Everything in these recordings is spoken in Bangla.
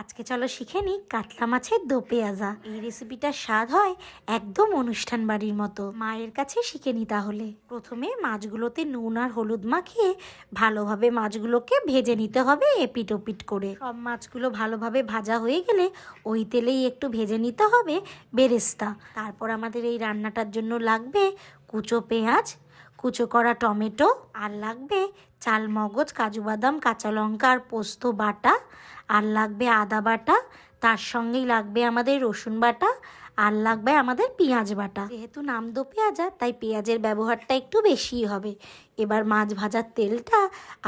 আজকে চলো শিখে নিই কাতলা মাছের দো পেঁয়াজা। এই রেসিপিটার স্বাদ হয় একদম অনুষ্ঠান বাড়ির মতো। মায়ের কাছে শিখে নি তাহলে। প্রথমে মাছগুলোতে নুন আর হলুদ মাখিয়ে ভালোভাবে মাছগুলোকে ভেজে নিতে হবে এপিট ওপিট করে। সব মাছগুলো ভালোভাবে ভাজা হয়ে গেলে ওই তেলেই একটু ভেজে নিতে হবে বেরেস্তা। তারপর আমাদের এই রান্নাটার জন্য লাগবে কুচো পেঁয়াজ কুচো করা টমেটো আর লাগবে চাল মগজ কাজু বাদাম কাঁচা লঙ্কা আর পোস্ত বাটা। আর লাগবে আদা বাটা, তার সঙ্গেই লাগবে আমাদের রসুন বাটা আর লাগবে আমাদের পেঁয়াজ বাটা। যেহেতু নাম দো পেঁয়াজা তাই পেঁয়াজের ব্যবহারটা একটু বেশিই হবে। এবার মাছ ভাজার তেলটা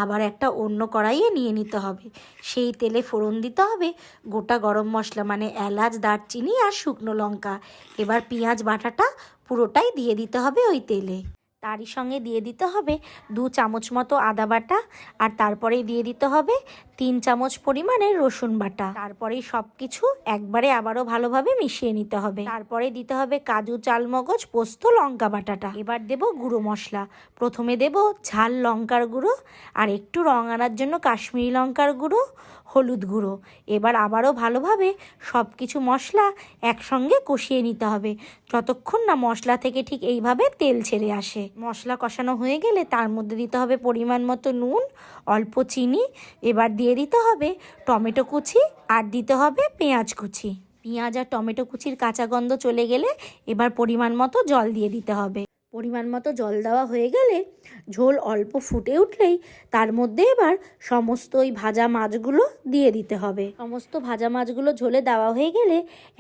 আবার একটা অন্য কড়াইয়ে নিয়ে নিতে হবে। সেই তেলে ফোড়ন দিতে হবে গোটা গরম মশলা মানে এলাচ, দারচিনি আর শুকনো লঙ্কা। এবার পেঁয়াজ বাটাটা পুরোটাই দিয়ে দিতে হবে ওই তেলে। তারই সঙ্গে দিয়ে দিতে হবে দু চামচ মতো আদা বাটা আর তারপরেই দিয়ে দিতে হবে তিন চামচ পরিমাণে রসুন বাটা। তারপরেই সব কিছু একবারে আবারও ভালোভাবে মিশিয়ে নিতে হবে। তারপরে দিতে হবে কাজু চালমগজ, পোস্ত, লঙ্কা বাটাটা। এবার দেব গুঁড়ো মশলা। প্রথমে দেব ঝাল লঙ্কার গুঁড়ো আর একটু রং আনার জন্য কাশ্মীরি লঙ্কার গুঁড়ো, হলুদ গুঁড়ো। এবার আবারও ভালোভাবে সব কিছু মশলা একসঙ্গে কষিয়ে নিতে হবে। যতক্ষণ না মশলা থেকে ঠিক এইভাবে তেল ছেড়ে আসে। মশলা কষানো হয়ে গেলে তার মধ্যে দিতে হবে পরিমাণ মতো নুন, অল্প চিনি। এবার দিয়ে দিতে হবে টমেটো কুচি আর দিতে হবে পেঁয়াজ কুচি। পেঁয়াজ আর টমেটো কুচির কাঁচা গন্ধ চলে গেলে এবার পরিমাণ মতো জল দিয়ে দিতে হবে। পরিমাণ মতো জল দেওয়া হয়ে গেলে ঝোল অল্প ফুটে উঠলেই তার মধ্যে এবার সমস্ত ওই ভাজা মাছগুলো দিয়ে দিতে হবে। সমস্ত ভাজা মাছগুলো ঝোলে দেওয়া হয়ে গেলে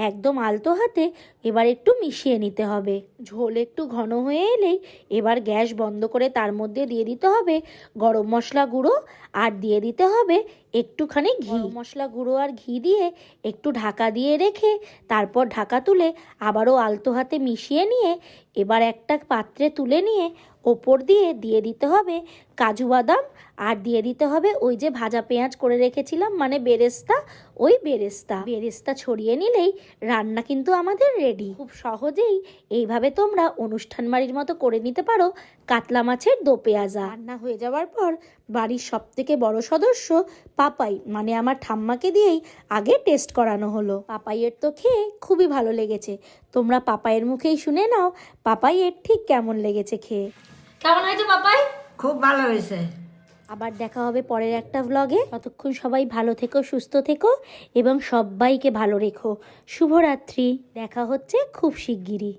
একদম আলতো হাতে এবার একটু মিশিয়ে নিতে হবে। ঝোল একটু ঘন হয়ে এলেই এবার গ্যাস বন্ধ করে তার মধ্যে দিয়ে দিতে হবে গরম মশলা গুঁড়ো আর দিয়ে দিতে হবে একটুখানি ঘি। মশলা গুঁড়ো আর ঘি দিয়ে একটু ঢাকা দিয়ে রেখে তারপর ঢাকা তুলে আবারও আলতো হাতে মিশিয়ে নিয়ে এবার একটা পাত্রে তুলে নিয়ে ওপর দিয়ে দিয়ে দিতে হবে কাজু বাদাম আর দিয়ে দিতে হবে ওই যে ভাজা পেঁয়াজ করে রেখেছিলাম মানে বেরেস্তা, ওই বেরেস্তা। বেরেস্তা ছড়িয়ে নিলেই রান্না কিন্তু আমাদের রেডি খুব সহজেই এইভাবে তোমরা অনুষ্ঠান বাড়ির মতো করে নিতে পারো কাতলা মাছের দো পেঁয়াজা। রান্না হয়ে যাওয়ার পর বাড়ির সব থেকে বড় সদস্য পাপাই মানে আমার ঠাম্মাকে দিয়েই আগে টেস্ট করানো হলো। পাপাইয়ের তো খেয়ে খুবই ভালো লেগেছে। তোমরা পাপাইয়ের মুখেই শুনে নাও, পাপাইয়ের ঠিক কেমন লেগেছে খেয়ে। কেমন হয়েছে পাপাই? খুব ভালো হয়েছে। আবার দেখা হবে পরের একটা ব্লগে ততক্ষণ সবাই ভালো থেকো সুস্থ থেকো এবং সবাইকে ভালো রেখো। শুভরাত্রি। দেখা হচ্ছে খুব শিগগিরই।